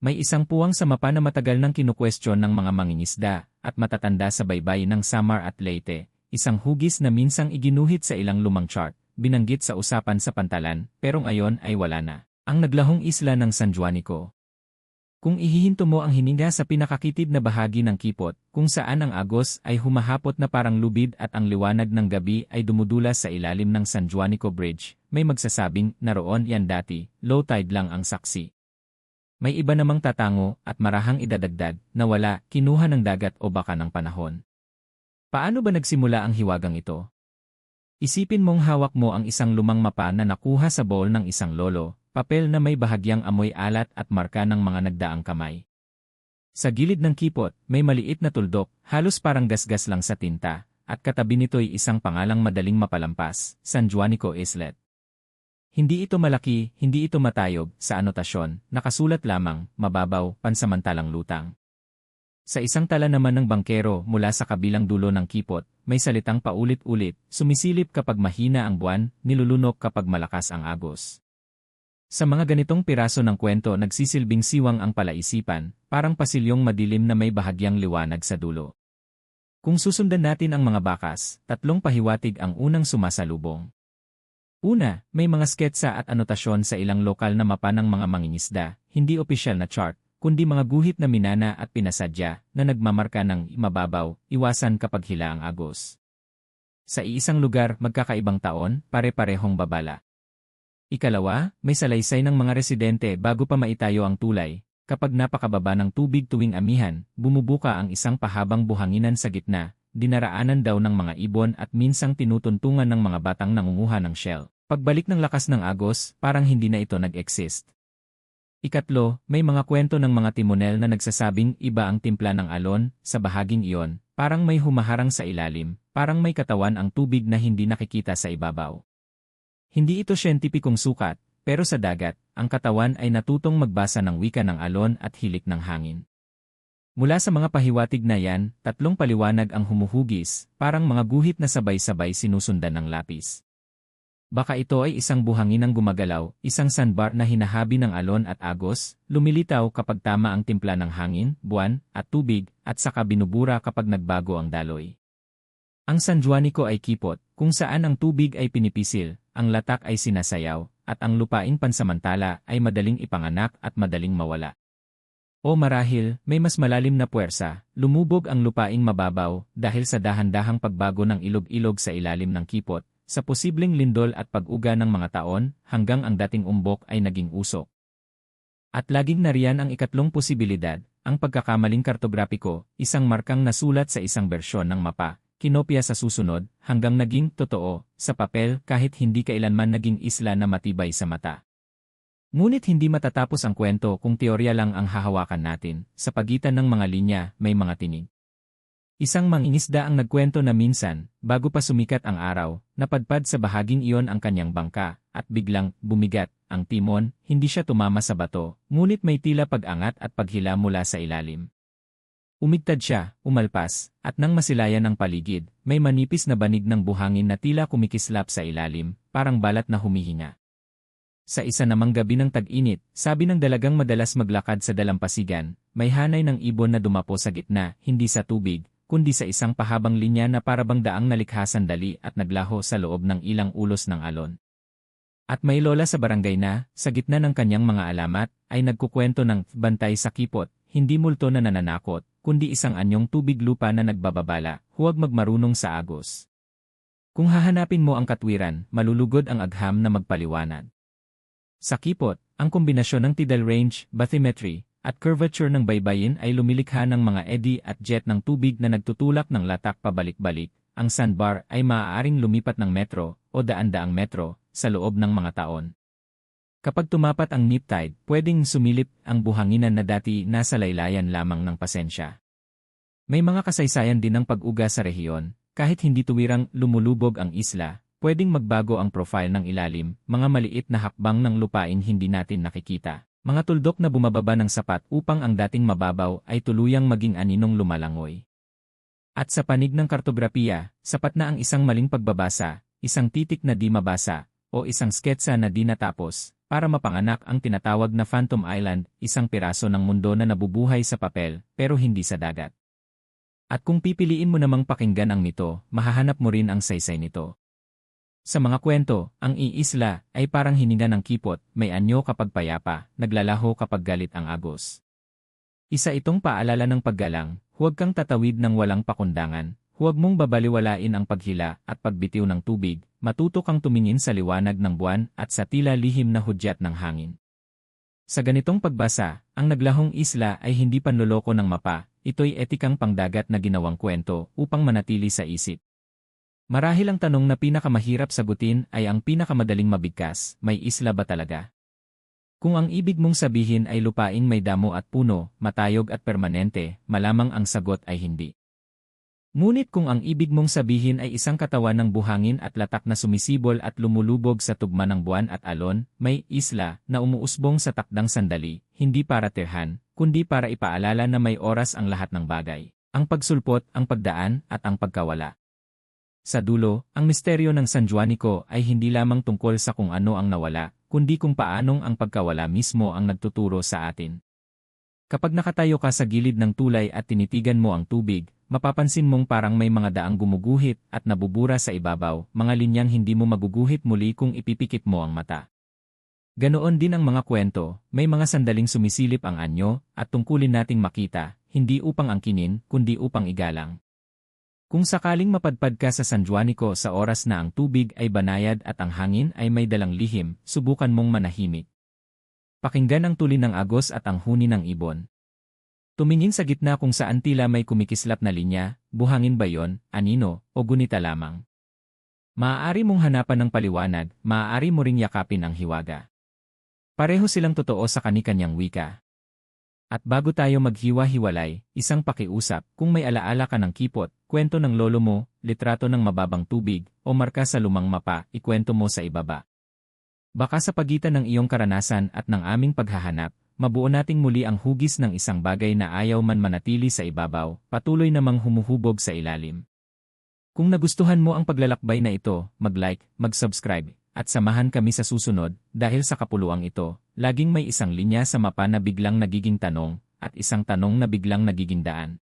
May isang puwang sa mapa na matagal nang kinukwestiyon ng mga mangingisda at matatanda sa baybay ng Samar at Leyte, isang hugis na minsang iginuhit sa ilang lumang chart, binanggit sa usapan sa pantalan, pero ngayon ay wala na. Ang naglahong isla ng San Juanico. Kung ihihinto mo ang hininga sa pinakakitid na bahagi ng kipot, kung saan ang agos ay humahapot na parang lubid at ang liwanag ng gabi ay dumudulas sa ilalim ng San Juanico Bridge, may magsasabing naroon yan dati, low tide lang ang saksi. May iba namang tatango at marahang idadagdag na wala, kinuha ng dagat o baka ng panahon. Paano ba nagsimula ang hiwagang ito? Isipin mong hawak mo ang isang lumang mapa na nakuha sa bowl ng isang lolo, papel na may bahagyang amoy alat at marka ng mga nagdaang kamay. Sa gilid ng kipot, may maliit na tuldok, halos parang gasgas lang sa tinta, at katabi nito'y isang pangalang madaling mapalampas, San Juanico Islet. Hindi ito malaki, hindi ito matayog, sa anotasyon, nakasulat lamang, mababaw, pansamantalang lutang. Sa isang tala naman ng bangkero mula sa kabilang dulo ng kipot, may salitang paulit-ulit, sumisilip kapag mahina ang buwan, nilulunok kapag malakas ang agos. Sa mga ganitong piraso ng kwento nagsisilbing siwang ang palaisipan, parang pasilyong madilim na may bahagyang liwanag sa dulo. Kung susundan natin ang mga bakas, tatlong pahiwatig ang unang sumasalubong. Una, may mga sketsa at anotasyon sa ilang lokal na mapa ng mga mangingisda, hindi opisyal na chart, kundi mga guhit na minana at pinasadya na nagmamarka ng mababaw, iwasan kapag hila ang agos. Sa iisang lugar, magkakaibang taon, pare-parehong babala. Ikalawa, may salaysay ng mga residente bago pa maitayo ang tulay. Kapag napakababa ng tubig tuwing amihan, bumubuka ang isang pahabang buhanginan sa gitna, dinaraanan daw ng mga ibon at minsang tinutuntungan ng mga batang nangunguha ng shell. Pagbalik ng lakas ng agos, parang hindi na ito nag-exist. Ikatlo, may mga kwento ng mga timonel na nagsasabing iba ang timpla ng alon sa bahaging iyon, parang may humaharang sa ilalim, parang may katawan ang tubig na hindi nakikita sa ibabaw. Hindi ito siyentipikong sukat, pero sa dagat, ang katawan ay natutong magbasa ng wika ng alon at hilik ng hangin. Mula sa mga pahiwatig na yan, tatlong paliwanag ang humuhugis, parang mga guhit na sabay-sabay sinusundan ng lapis. Baka ito ay isang buhangin ng gumagalaw, isang sandbar na hinahabi ng alon at agos, lumilitaw kapag tama ang timpla ng hangin, buwan, at tubig, at saka binubura kapag nagbago ang daloy. Ang San Juanico ay kipot, kung saan ang tubig ay pinipisil, ang latak ay sinasayaw, at ang lupain pansamantala ay madaling ipanganak at madaling mawala. O marahil, may mas malalim na puwersa, lumubog ang lupaing mababaw dahil sa dahan-dahang pagbago ng ilog-ilog sa ilalim ng kipot, sa posibleng lindol at pag-uga ng mga taon hanggang ang dating umbok ay naging usok. At laging nariyan ang ikatlong posibilidad, ang pagkakamaling kartograpiko, isang markang nasulat sa isang bersyon ng mapa, kinopya sa susunod, hanggang naging totoo, sa papel kahit hindi kailanman naging isla na matibay sa mata. Ngunit hindi matatapos ang kwento kung teorya lang ang hahawakan natin, sa pagitan ng mga linya, may mga tinig. Isang mangingisda ang nagkwento na minsan, bago pa sumikat ang araw, napadpad sa bahaging iyon ang kanyang bangka, at biglang, bumigat, ang timon, hindi siya tumama sa bato, ngunit may tila pag-angat at paghila mula sa ilalim. Umigtad siya, umalpas, at nang masilayan ang paligid, may manipis na banig ng buhangin na tila kumikislap sa ilalim, parang balat na humihinga. Sa isa namang gabi ng tag-init, sabi ng dalagang madalas maglakad sa dalampasigan, may hanay ng ibon na dumapo sa gitna, hindi sa tubig, kundi sa isang pahabang linya na parabang daang nalikha sandali at naglaho sa loob ng ilang ulos ng alon. At may lola sa barangay na, sa gitna ng kanyang mga alamat, ay nagkukwento ng bantay sa kipot, hindi multo na nananakot, kundi isang anyong tubig lupa na nagbababala, huwag magmarunong sa agos. Kung hahanapin mo ang katwiran, malulugod ang agham na magpaliwanag. Sa kipot, ang kombinasyon ng tidal range, bathymetry, at curvature ng baybayin ay lumilikha ng mga eddy at jet ng tubig na nagtutulak ng latak pabalik-balik. Ang sandbar ay maaaring lumipat ng metro o daan-daang metro sa loob ng mga taon. Kapag tumapat ang nip tide, pwedeng sumilip ang buhanginan na dati nasa laylayan lamang ng pasensya. May mga kasaysayan din ng pag-uga sa rehiyon, kahit hindi tuwirang lumulubog ang isla, Pwedeng magbago ang profile ng ilalim, mga maliit na hakbang ng lupain hindi natin nakikita. Mga tuldok na bumababa ng sapat upang ang dating mababaw ay tuluyang maging aninong lumalangoy. At sa panig ng kartografiya, sapat na ang isang maling pagbabasa, isang titik na di mabasa, o isang sketsa na di natapos, para mapanganak ang tinatawag na Phantom Island, isang piraso ng mundo na nabubuhay sa papel, pero hindi sa dagat. At kung pipiliin mo namang pakinggan ang mito, mahahanap mo rin ang saysay nito. Sa mga kwento, ang iisla ay parang hininga ng kipot, may anyo kapag payapa, naglalaho kapag galit ang agos. Isa itong paalala ng paggalang, huwag kang tatawid ng walang pakundangan, huwag mong babaliwalain ang paghila at pagbitiw ng tubig, matuto kang tumingin sa liwanag ng buwan at sa tila lihim na hudyat ng hangin. Sa ganitong pagbasa, ang naglahong isla ay hindi panloloko ng mapa, ito'y etikang pangdagat na ginawang kwento upang manatili sa isip. Marahil ang tanong na pinakamahirap sagutin ay ang pinakamadaling mabigkas, may isla ba talaga? Kung ang ibig mong sabihin ay lupaing may damo at puno, matayog at permanente, malamang ang sagot ay hindi. Ngunit kung ang ibig mong sabihin ay isang katawan ng buhangin at latak na sumisibol at lumulubog sa tugma ng buwan at alon, may isla na umuusbong sa takdang sandali, hindi para tirhan, kundi para ipaalala na may oras ang lahat ng bagay. Ang pagsulpot, ang pagdaan, at ang pagkawala. Sa dulo, ang misteryo ng San Juanico ay hindi lamang tungkol sa kung ano ang nawala, kundi kung paanong ang pagkawala mismo ang nagtuturo sa atin. Kapag nakatayo ka sa gilid ng tulay at tinitigan mo ang tubig, mapapansin mong parang may mga daang gumuguhit at nabubura sa ibabaw, mga linyang hindi mo maguguhit muli kung ipipikit mo ang mata. Ganoon din ang mga kwento, may mga sandaling sumisilip ang anyo, at tungkulin nating makita, hindi upang angkinin, kundi upang igalang. Kung sakaling mapadpad ka sa San Juanico sa oras na ang tubig ay banayad at ang hangin ay may dalang lihim, subukan mong manahimik. Pakinggan ang tuli ng agos at ang huni ng ibon. Tumingin sa gitna kung saan tila may kumikislap na linya, buhangin ba yon, anino, o gunita lamang. Maaari mong hanapan ng paliwanag, maaari mo ring yakapin ang hiwaga. Pareho silang totoo sa kanikanyang wika. At bago tayo maghiwa-hiwalay, isang pakiusap, kung may alaala ka ng kipot, kwento ng lolo mo, litrato ng mababang tubig, o marka sa lumang mapa, ikwento mo sa ibaba. Baka sa pagitan ng iyong karanasan at ng aming paghahanap, mabuo nating muli ang hugis ng isang bagay na ayaw man manatili sa ibabaw, patuloy namang humuhubog sa ilalim. Kung nagustuhan mo ang paglalakbay na ito, mag-like, mag-subscribe, at samahan kami sa susunod, dahil sa kapuluang ito, laging may isang linya sa mapa na biglang nagiging tanong, at isang tanong na biglang nagiging daan.